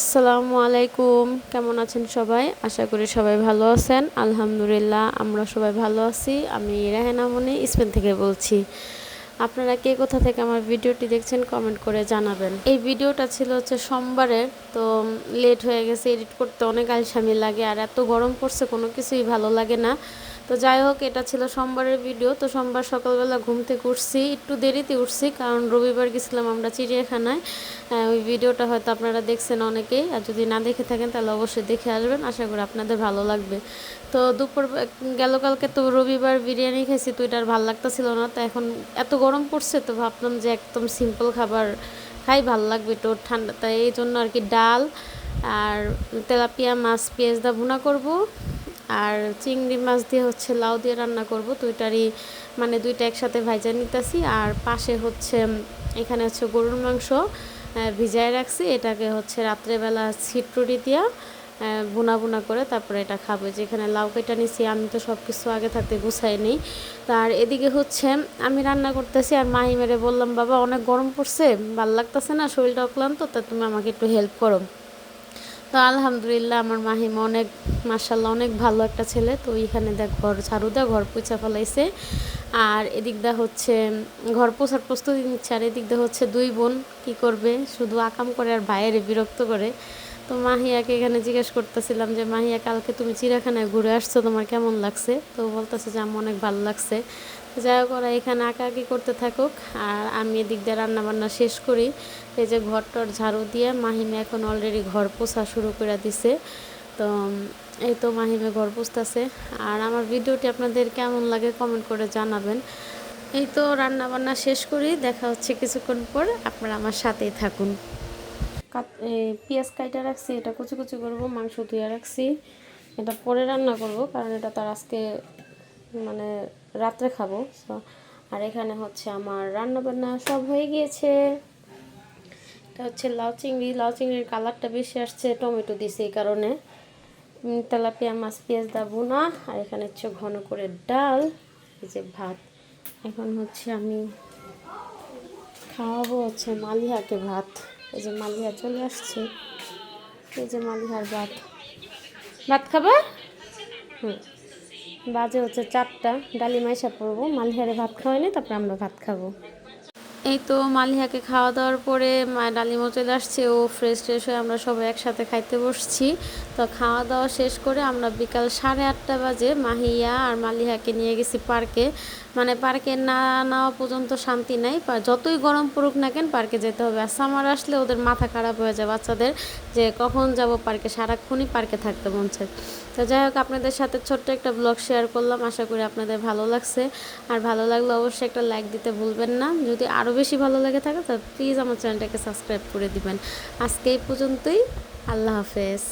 আসসালামু আলাইকুম। কেমন আছেন সবাই? আশা করি সবাই ভালো আছেন। আলহামদুলিল্লাহ, আমরা সবাই ভালো আছি। আমি রেহানা মনি, স্পেন থেকে বলছি। আপনারা কে কোথা থেকে আমার ভিডিওটি দেখছেন কমেন্ট করে জানাবেন। এই ভিডিওটা ছিল হচ্ছে সোমবারের তো লেট হয়ে গেছে, এডিট করতে অনেক আলসামি লাগে, আর এত গরম পড়ছে, কোনো কিছুই ভালো লাগে না। তো যাই হোক, এটা ছিল সোমবারের ভিডিও তো সোমবার সকালবেলা ঘুম থেকে উঠছি। একটু দেরিতে উঠছি, কারণ রবিবার গেছিলাম আমরা চিড়িয়াখানায়। ওই ভিডিওটা হয়তো আপনারা দেখছেন অনেকেই। আর যদি না দেখে থাকেন, তাহলে অবশ্যই দেখে আসবেন। আশা করি আপনাদের ভালো লাগবে। তো দুপুর, গেল কালকে তো রবিবার বিরিয়ানি খাইছি, তো এটা আর ভালো লাগতেছিল না। তো এখন এত গরম পড়ছে, তো ভাবলাম যে একদম সিম্পল খাবার খাই, ভালো লাগবে একটু ঠান্ডা। তাই এই জন্য আর কি ডাল আর তেলাপিয়া, মাছ, পেঁয়াজ দা ভুনা করব। আর চিংড়ি মাছ দিয়ে হচ্ছে লাউ দিয়ে রান্না করব। দুইটারই মানে দুইটা একসাথে ভাইজা নিতেছি। আর পাশে হচ্ছে এখানে হচ্ছে গরুর মাংস ভিজায় রাখছি। এটাকে হচ্ছে রাত্রেবেলা ছিট্টুরি দিয়া বুনা বুনা করে তারপরে এটা খাব। যেখানে লাউ কেটা নিছি, আমি তো সব কিছু আগে থাকতে গুছাই নিই। তার এদিকে হচ্ছে আমি রান্না করতেছি, আর মাহি মেরে বললাম, বাবা, অনেক গরম পড়ছে, ভালো লাগতেছে না, শরীরটা অক্লান্ত, তা তুমি আমাকে একটু হেল্প করো। তো আলহামদুলিল্লাহ, আমার মাহিমা অনেক মার্শাল্লাহ অনেক ভালো একটা ছেলে। তো এইখানে দেখ, ঘর ঝাড়ু দেয় ঘর পুছা ফেলাইছে। আর এদিক দা হচ্ছে, ঘর পোছার প্রস্তুতি নিচ্ছে। আর এদিক দা হচ্ছে দুই বোন, কি করবে? শুধু আকাম করে আর ভাইয়ের বিরক্ত করে। তো মাহিয়াকে এখানে জিজ্ঞেস করতেছিলাম যে, মাহিয়া, কালকে তুমি চিড়াখানায় ঘুরে আসছো, তোমার কেমন লাগছে? তো বলতেছে যে, আমার অনেক ভালো লাগছে। যাই হোক, ওরা এখানে আঁকাআঁকি করতে থাকুক। আর আমি এদিক দিয়ে রান্নাবান্না শেষ করি। এই যে ঘরটর ঝাড়ু দিয়ে মাহিমে এখন অলরেডি ঘর পোছা শুরু করে দিছে। তো, এই তো মাহিমে ঘর পুষতেছে আর আমার ভিডিওটি আপনাদের কেমন লাগে কমেন্ট করে জানাবেন। এই তো রান্নাবান্না শেষ করি। দেখা হচ্ছে কিছুক্ষণ পর। আপনারা আমার সাথেই থাকুন। পেঁয়াজ কাইটা রাখছি। এটা কুচি কুচি করব, মাংস ধুয়ে রাখছি। এটা পরে রান্না করব, কারণ এটা তার আজকে মানে রাত্রে খাব সো আর এখানে হচ্ছে আমার রান্না বান্না সব হয়ে গিয়েছে। এটা হচ্ছে লাউ চিংড়ি, লাউ চিংড়ির কালারটা বেশি আসছে, টমেটো দিছে এই কারণে। তেলাপিয়া, মাছ, পেঁয়াজ দাবো না আর এখানে হচ্ছে ঘন করে ডাল, এই যে ভাত। এখন হচ্ছে আমি খাওয়াবো হচ্ছে মালিহাকে ভাত। এই যে মালিহা চলে আসছে। এই যে মালিহার ভাত। ভাত খাবা? হুম। বাজে হচ্ছে চারটা। ডালি পড়ব মালিহারে ভাত খাওয়াইনি তারপর আমরা ভাত খাব। এই তো মালিহাকে খাওয়া দাওয়ার পরে ডালিমো চলে আসছে, ও ফ্রেশ ট্রেশ হয়ে আমরা সবাই একসাথে খাইতে বসছি। তো খাওয়া দাওয়া শেষ করে আমরা বিকাল সাড়ে আটটা বাজে মাহিয়া আর মালিহাকে নিয়ে গেছি পার্কে। মানে পার্কে না নেওয়া পর্যন্ত শান্তি নাই যতই গরম পড়ুক না কেন পার্কে যেতে হবে। আর সামার আসলে ওদের মাথা খারাপ হয়ে যায় বাচ্চাদের, যে কখন যাব পার্কে, সারাক্ষণই পার্কে থাকতে মন চায়। তো যাই হোক, আপনাদের সাথে ছোট্ট একটা ব্লগ শেয়ার করলাম, আশা করি আপনাদের ভালো লাগছে। আর ভালো লাগলে অবশ্যই একটা লাইক দিতে ভুলবেন না। যদি আরও বেশি ভালো লাগে থাকে, তো প্লিজ আমার চ্যানেলটাকে সাবস্ক্রাইব করে দিবেন। আজকে এই পর্যন্তই, আল্লাহ হাফেজ।